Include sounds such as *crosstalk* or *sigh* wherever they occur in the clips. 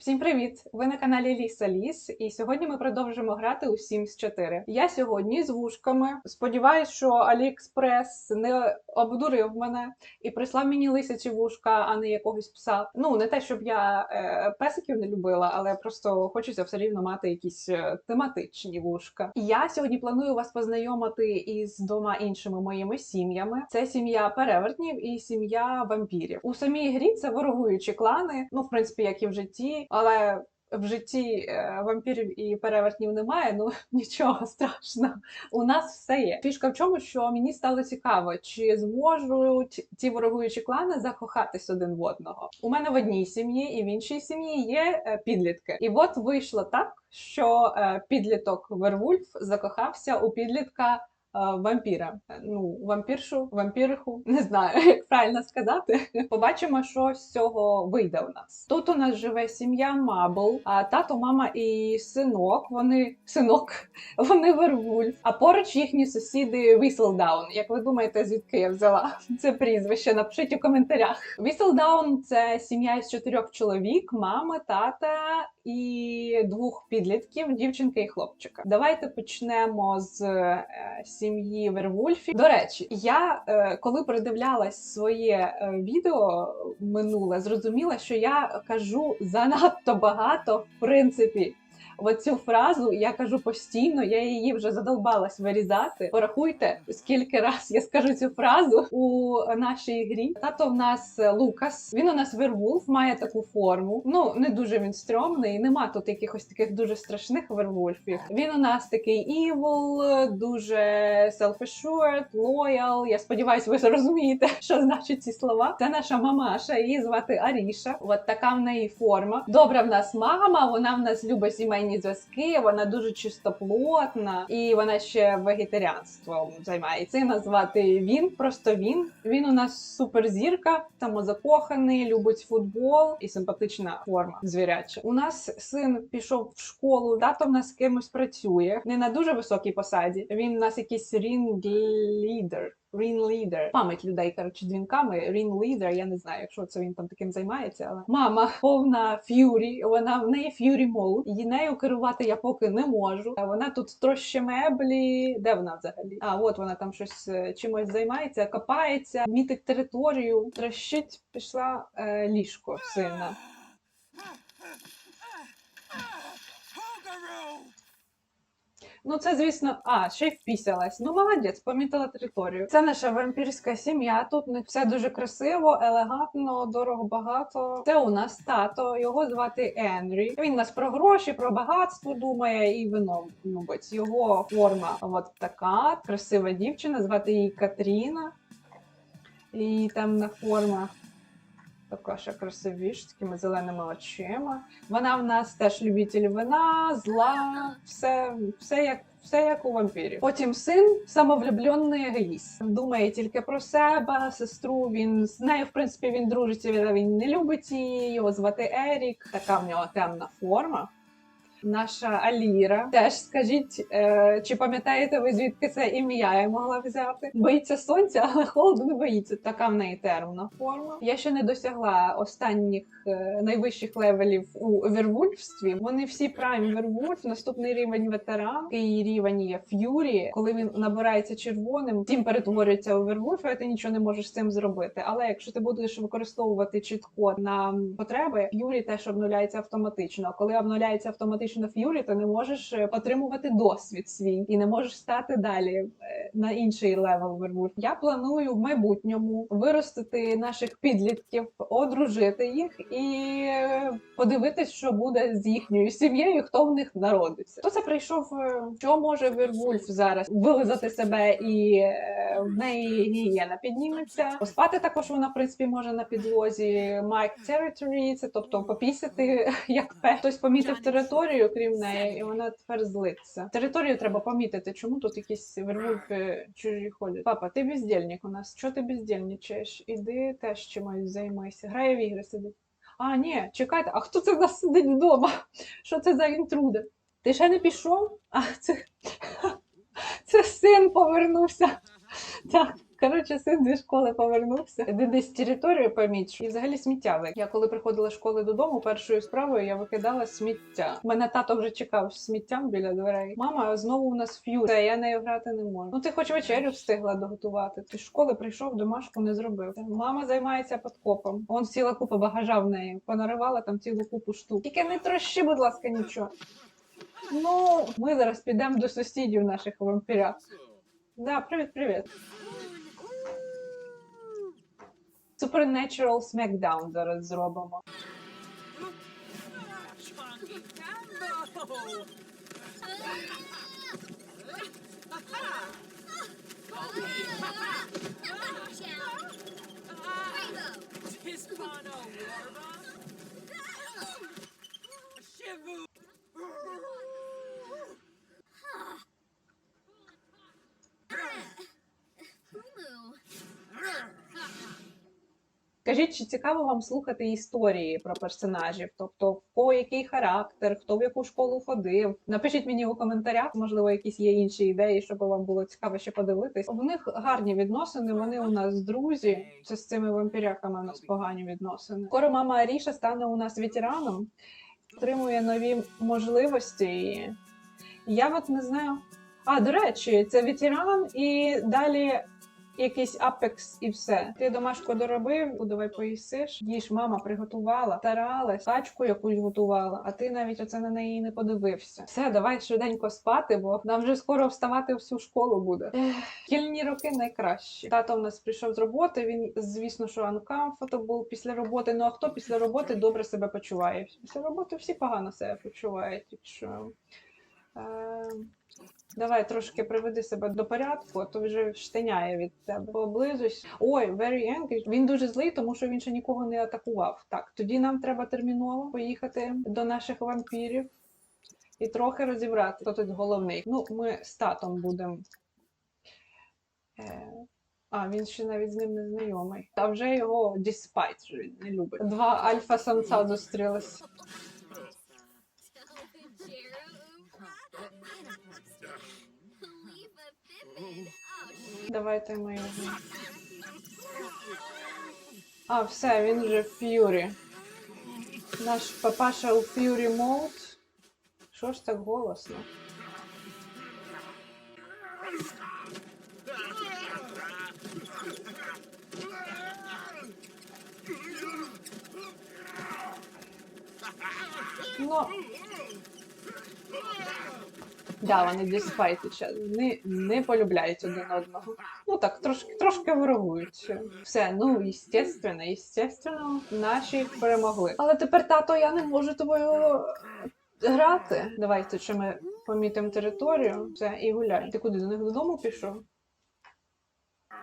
Всім привіт! Ви на каналі Ліса Ліс, і сьогодні ми продовжимо грати у Sims 4. Я сьогодні з вушками. Сподіваюсь, що AliExpress не обдурив мене і прислав мені лисячі вушка, а не якогось пса. Ну не те, щоб я е, песиків не любила, але просто хочеться все рівно мати якісь е, тематичні вушка. Я сьогодні планую вас познайомити із двома іншими моїми сім'ями. Це сім'я перевертнів і сім'я вампірів. У самій грі це ворогуючі клани. Ну, в принципі, як і в житті, але. В житті е, вампірів і перевертнів немає, ну *laughs* нічого страшного. У нас все є. Фішка в чому, що мені стало цікаво, чи зможуть ті ворогуючі клани закохатись один в одного. У мене в одній сім'ї і в іншій сім'ї є е, підлітки. І от вийшло так, що е, підліток Вервульф закохався у підлітка. Е, Вампіра, Е, ну вампіршу, вампіриху, *laughs* не знаю, як правильно сказати. Побачимо, що з цього вийде у нас. Тут у нас живе сім'я Мабл, а тато, мама і синок. Вони синок, *laughs* вони вервульф. А поруч їхні сусіди Whistledown. Як ви думаєте, звідки я взяла *laughs* це прізвище? Напишіть у коментарях. Whistledown – це сім'я із чотирьох чоловік, мами, тата і двох підлітків, дівчинки і хлопчика. Давайте почнемо з е, сім'ї Вервульфі, До речі, я е, коли передивлялась своє е, відео минуле, зрозуміла, що я кажу занадто багато, в принципі. Оцю фразу я кажу постійно, я її вже задолбалась вирізати. Порахуйте, скільки раз я скажу цю фразу у нашій грі. Тато в нас е, Лукас. Він у нас вервулф, має таку форму. Ну не дуже він стрьомний. Нема тут якихось таких дуже страшних вервульфів. Він у нас такий evil, дуже self-assured, loyal. Я сподіваюся, ви зрозумієте, *laughs* що значать ці слова. Це наша мамаша, її звати Аріша. От така в неї форма. Добра в нас мама. Вона в нас любить сімейні зв'язки. Вона дуже чистоплотна, і вона ще вегетаріанством займається. І назвати він просто він. Він у нас суперзірка, самозакоханий, любить футбол і симпатична форма звіряча. У нас син пішов в школу, тато в нас з кимось працює, не на дуже високій посаді. Він у нас якийсь рінг лідер. Пам'ять людей, коротше, дзвінками. Лідер, я не знаю, якщо це він там таким займається, але мама повна ф'юрі. Вона в неї ф'юрі мод. Її нею керувати я поки не можу. Вона тут трощі меблі. Де вона взагалі? А от вона там щось е, чимось займається, копається, мітить територію. Трощить пішла е, ліжко сина. Ну, це, звісно, а, ще й впісялась. Ну, молодець, помітила територію. Це наша вампірська сім'я. Тут них все дуже красиво, елегантно, дорого багато. Це у нас тато, його звати Енрі. Він нас про гроші, про багатство думає і вино любить. Його форма от така, красива дівчина, звати її Катріна. І темна форма. Така ще красивіша, з такими зеленими очима. Вона в нас теж любитель вина, зла, все, все як. Все як у вампірів. Потім син самовлюблений егоїст. Думає тільки про себе, сестру. Він з нею, в принципі, він дружиться, він не любить її. Його звати Ерік. Така в нього темна форма. Наша Аліра. Теж скажіть, е, чи пам'ятаєте ви, звідки це ім'я я могла взяти? Боїться сонця, але холоду не боїться. Така в неї термна форма. Я ще не досягла останніх е, найвищих левелів у вервульфстві. Вони всі прайм вервульф. Наступний рівень ветеран. І рівень є ф'юрі. Коли він набирається червоним, тім перетворюється у вервульфа, і ти нічого не можеш з цим зробити. Але якщо ти будеш використовувати чіткод на потреби, ф'юрі теж обнуляється автоматично. А коли обнуляється автоматично ф'юрі, то не можеш е, отримувати досвід свій і не можеш стати далі е, на інший левел вервульф. Я планую в майбутньому виростити наших підлітків, одружити їх і е, подивитись, що буде з їхньою сім'єю, хто в них народиться. Хто це прийшов? Що може Вервульф зараз вилизати себе і в неї гієна підніметься. Поспати також вона в принципі може на підлозі. Майк Territory, це тобто попісяти *laughs* як пе. Хтось помітив територію, крім неї, і вона тепер злиться. Територію треба помітити. Чому тут якісь вервульфи чужі ходять? Папа, ти бездільник у нас. Чого ти бездільничаєш? Іди теж чимось займайся. Грає в ігри сидить. А, ні, чекайте, а хто це в нас сидить вдома? Що це за інтрудер? Ти ще не пішов? А це, *laughs* це син повернувся. Так, Коротше, син зі школи повернувся. Де десь територію поміч і взагалі сміття. Я коли приходила з школи додому, першою справою я викидала сміття. Мене тато вже чекав сміттям біля дверей. Мама знову у нас ф'ю. Та я нею грати не можу. Ну ти хоч вечерю встигла доготувати. Ти з школи прийшов, домашку не зробив. Мама займається подкопом. Вон ціла купа багажа в неї. Понаривала там цілу купу штук. Тільки не трощи, будь ласка, нічого. Ну, ми зараз підемо до сусідів наших вампірят. Да, привіт, привіт. Supernatural Smackdown зараз зробимо. Cambo! Warba! Кажіть, чи цікаво вам слухати історії про персонажів? Тобто, кого який характер, хто в яку школу ходив? Напишіть мені у коментарях, можливо, якісь є інші ідеї, щоб вам було цікаво ще подивитись. В них гарні відносини. Вони у нас друзі. Це з цими вампіряками у нас погані відносини. Скоро мама Аріша стане у нас ветераном, отримує нові можливості. Я от не знаю. А, до речі, це ветеран і далі якийсь апекс і все. Ти домашку доробив, ну, давай поїсиш. Їж, мама приготувала, старалась, тачку якусь готувала, а ти навіть оце на неї не подивився. Все, давай швиденько спати, бо нам вже скоро вставати всю школу буде. Ех, Шкільні роки найкращі. Тато в нас прийшов з роботи. Він, звісно, що uncomfortable був після роботи. Ну а хто після роботи добре себе почуває? Після роботи всі погано себе почувають. Якщо Давай трошки приведи себе до порядку, а то вже штиняє від тебе. Поблизусь. Ой, very angry. Він дуже злий, тому що він ще нікого не атакував. Так, тоді нам треба терміново поїхати до наших вампірів і трохи розібрати, хто тут головний. Ну, ми з татом будемо. Е... А, він ще навіть з ним не знайомий. Та вже його вже він не любить. Два альфа-самца зустрілись. Давайте ми його. А, все, він вже в ф'юрі. Наш папаша у ф'юрі мод. Що ж так голосно? Ну. Да, вони дізфайтять час. Вони не полюбляють один одного. Ну так, трошки, трошки ворогують. Все, ну, естественно, естественно, наші перемогли. Але тепер, тато, я не можу тобою грати. Давайте чи ми помітимо територію. Все, і гуляй. Ти куди до них додому пішов?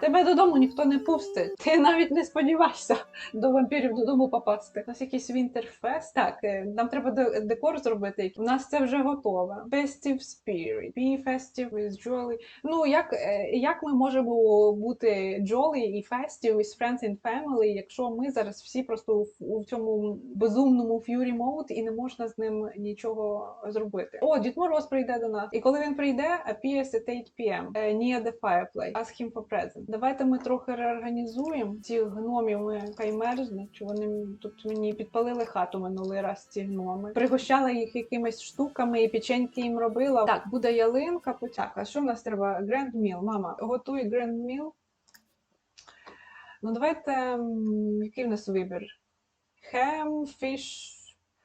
Тебе додому ніхто не пустить. Ти навіть не сподівайся до вампірів додому попасти. У нас якийсь Вінтерфест. Так, е, нам треба декор зробити. У нас це вже готове. Festive Spirit. Be festive with Jolly. Ну, як, е, як ми можемо бути Jolly і festive with friends and family, якщо ми зараз всі просто у, у цьому безумному Fury Mode і не можна з ним нічого зробити. О, Дід Мороз прийде до нас. І коли він прийде, appears at 8 p.m. е, near the fireplace. Ask him for present. Давайте ми трохи реорганізуємо цих гномів. Ми хай мерзнуть. Чи вони тут мені підпалили хату минулий раз ці гноми. Пригощала їх якимись штуками і печеньки їм робила. Так, буде ялинка, потяг. А що в нас треба? Grand Meal. Мама, готуй Grand Meal. Ну, давайте. Який в нас вибір? Хем, фіш,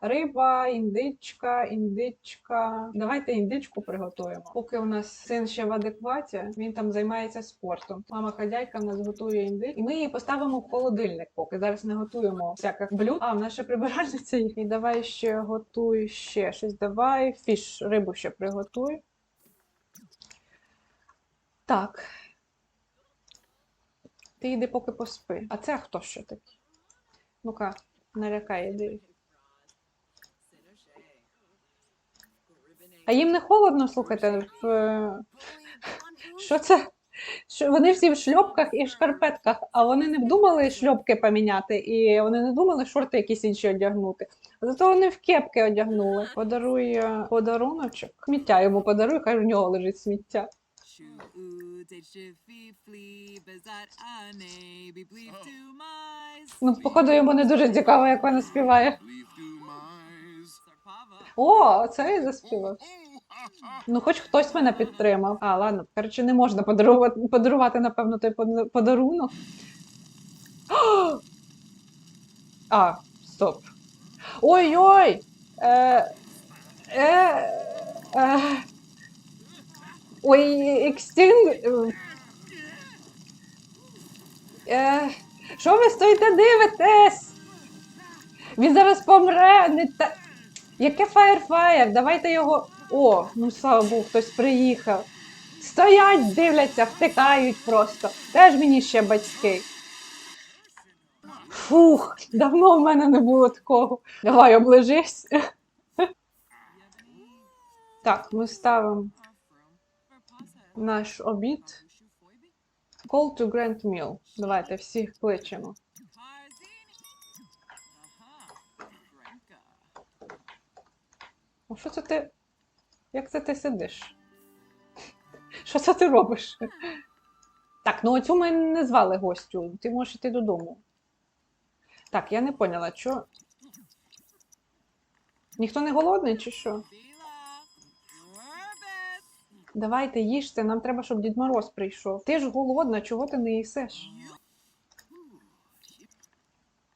риба, індичка, індичка. Давайте індичку приготуємо. Поки у нас син ще в адекваті, він там займається спортом. Мама хазяйка в нас готує індичку. І ми її поставимо в холодильник, поки зараз не готуємо всяких блюд. А, в нас ще прибиральниця є. І давай ще готуй ще щось. Давай фіш, рибу ще приготуй. Так. Ти йди поки поспи. А це хто ще такий? Ну-ка, налякай, іди. А їм не холодно, слухайте, в... що це? Вони всі в шльопках і в шкарпетках, а вони не вдумали шльопки поміняти, і вони не думали шорти якісь інші одягнути. Зато вони в кепки одягнули. Подаруй е, подаруночок. Сміття йому подаруй, хай в нього лежить сміття. Ну, походу, йому не дуже цікаво, як вона співає. О, це і заспівав. Ну, хоч хтось мене підтримав. А, ладно, коротше, не можна подарувати, подарувати напевно, той подарунок. А, стоп. Ой-ой! Е, е, е, ой, екстінг. Е, що ви стоїте дивитесь? Він зараз помре. Не та... Яке фаєрфаєр? Давайте його. О, ну слава Богу, хтось приїхав. Стоять, дивляться, втикають просто. Теж мені ще батьки. Фух, давно в мене не було такого. Давай, оближись. Так, ми ставимо наш обід. Call to Grand Meal. Давайте всіх кличемо. Ну, що це ти? Як це ти сидиш? Що це ти робиш? Так, ну оцю ми не звали гостю. Ти можеш йти додому. Так, я не поняла, що. Ніхто не голодний чи що? Давайте їжте, нам треба, щоб Дід Мороз прийшов. Ти ж голодна, чого ти не їсиш?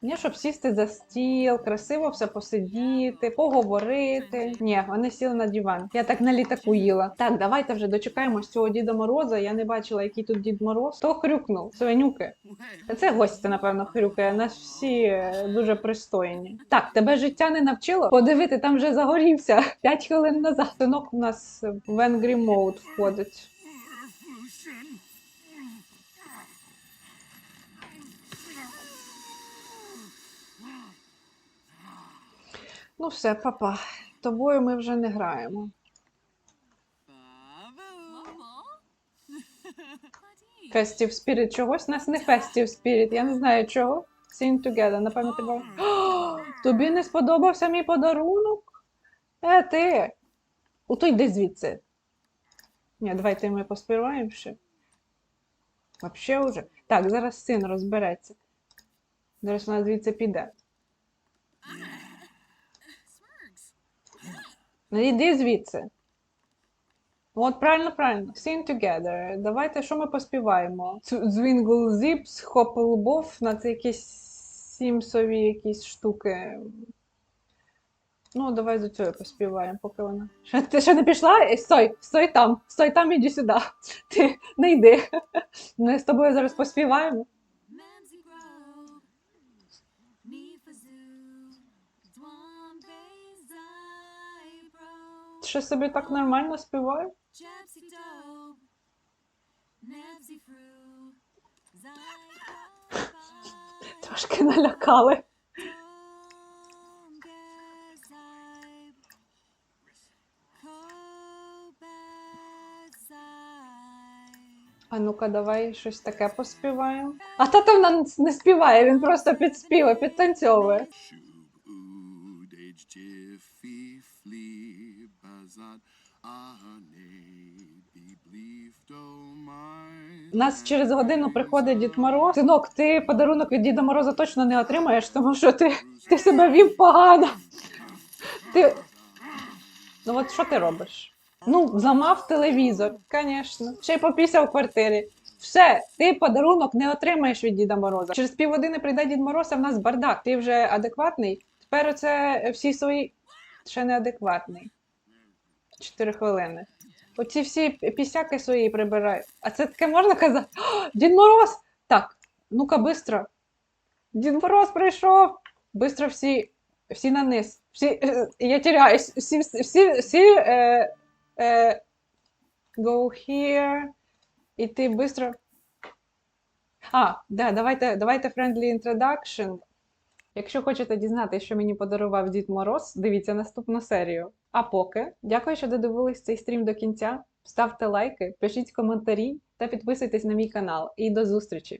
Ні, щоб сісти за стіл, красиво все посидіти, поговорити. Ні, вони сіли на диван. Я так на літаку їла. Так, давайте вже дочекаємось цього Діда Мороза. Я не бачила, який тут Дід Мороз. Хто хрюкнув? Свинюки. Та Це гості, напевно, хрюкає. Нас всі е, дуже пристойні. Так, тебе життя не навчило? Подивити, там вже загорівся *laughs* 5 хвилин назад. Синок у нас в Angry Mode входить. Ну все, папа. Тобою ми вже не граємо. Festive Spirit чогось у нас не Festive Spirit. Я не знаю чого. Sing Together, напевно, ти був. *gasps* Тобі не сподобався мій подарунок? Е, ти. У то йди звідси. Ні, давайте ми поспіваємо ще. Вообще уже. Так, зараз син розбереться. Зараз вона звідси піде. Ну, йди звідси. От правильно, правильно. Sing together. Давайте, що ми поспіваємо? Звінгл зіпс, хопелбов, на це якісь сімсові якісь штуки. Ну, давай до цього поспіваємо, поки вона. Що, ти ще не пішла? Е, Стой, стой там, стой там, іди сюди. *laughs* Ти не йди. Ми з тобою зараз поспіваємо. Що собі так нормально Zypro, *laughs* Трошки налякали. А ну-ка, давай щось таке поспіваємо. А тато в нас не співає, він просто підспіває, підтанцьовує. У нас через годину приходить Дід Мороз. Синок, ти подарунок від Діда Мороза точно не отримаєш, тому що ти ти себе вів погано. Ти... Ну от що ти робиш? Ну, замав телевізор, звісно. Ще й попівся в квартирі. Все, ти подарунок не отримаєш від Діда Мороза. Через півгодини прийде Дід Мороз, а в нас бардак. Ти вже адекватний. Тепер оце всі свої ще неадекватний. 4 хвилини. Оці всі пісяки свої прибирай. А це таке можна казати? О, *gasps* Дід Мороз! Так, ну-ка, бистро. Дід Мороз прийшов! Бистро всі всі на низ. Всі, е, я теряюсь, всі, всі, всі, е, е, go here. І ти бистро. А, да, давайте, давайте friendly introduction. Якщо хочете дізнатися, що мені подарував Дід Мороз, дивіться наступну серію. А поки, дякую, що додивились цей стрім до кінця. Ставте лайки, пишіть коментарі та підписуйтесь на мій канал. І до зустрічі!